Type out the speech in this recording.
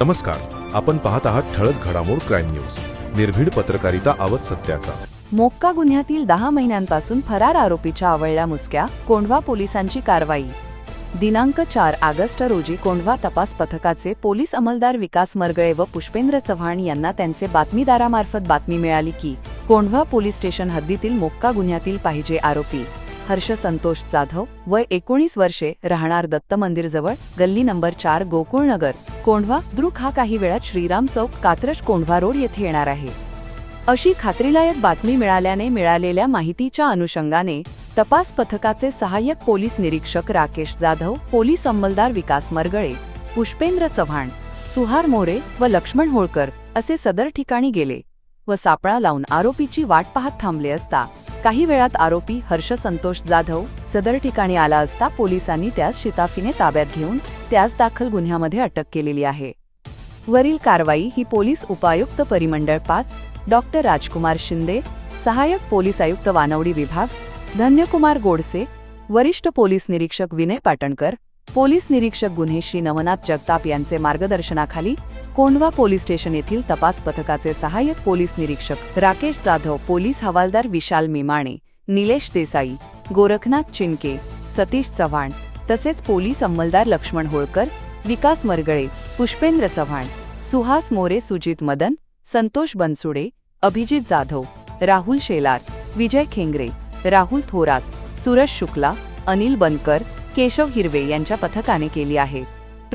नमस्कार. आपण पाहत आहात ठळक घडामोड क्राईम न्यूज. निर्भीड पत्रकारिता आवत सत्याचा. मोक्का गुन्ह्यातील दहा महिन्यांपासून फरार आरोपीच्या आवळल्या मुसक्या कोंढवा पोलिसांची कारवाई. दिनांक चार ऑगस्ट रोजी कोंढवा तपास पथकाचे पोलीस अंमलदार विकास मरगळे व पुष्पेंद्र चव्हाण यांना त्यांचे बातमीदारामार्फत बातमी मिळाली की कोंढवा पोलीस स्टेशन हद्दीतील मोक्का गुन्ह्यातील पाहिजे आरोपी हर्ष संतोष जाधव वय एकोणीस वर्षे राहणार दत्त मंदिरजवळ गल्ली नंबर चार गोकुळनगर कोंढवा द्रुक हा काही वेळात श्रीराम चौक कात्रज कोंढवा रोड येथे येणार आहे. अशी खात्रीलायक बातमी मिळाल्याने मिळालेल्या माहितीच्या अनुषंगाने तपास पथकाचे सहाय्यक पोलीस निरीक्षक राकेश जाधव पोलीस अंमलदार विकास मरगळे पुष्पेंद्र चव्हाण सुहार मोरे व लक्ष्मण होळकर असे सदर ठिकाणी गेले व सापळा लावून आरोपीची वाट पाहत थांबले असता काही वेळात आरोपी हर्ष संतोष जाधव सदर ठिकाणी आला असता पोलिसांनी त्यास शिताफीने ताब्यात घेऊन त्यास दाखल गुन्ह्यामध्ये अटक केलेली आहे. वरील कारवाई ही पोलीस उपायुक्त परिमंडळ पाच डॉक्टर राजकुमार शिंदे सहाय्यक पोलीस आयुक्त वानवडी विभाग धन्यकुमार गोडसे वरिष्ठ पोलीस निरीक्षक विनय पाटणकर पोलीस निरीक्षक गुन्हे श्री नवनाथ जगताप यांचे मार्गदर्शनाखाली कोंढवा पोलीस स्टेशन येथील तपास पथकाचे सहाय्यक पोलीस निरीक्षक राकेश जाधव पोलीस हवालदार विशाल मेमाणे निलेश देसाई गोरखनाथ चिनके सतीश चव्हाण तसेच पोलीस अंमलदार लक्ष्मण होळकर विकास मरगळे पुष्पेंद्र चव्हाण सुहास मोरे सुजित मदन संतोष बनसुडे अभिजित जाधव राहुल शेलार विजय खेंगरे राहुल थोरात सुरज शुक्ला अनिल बनकर केशव हिरवे यांच्या पथकाने केली आहे.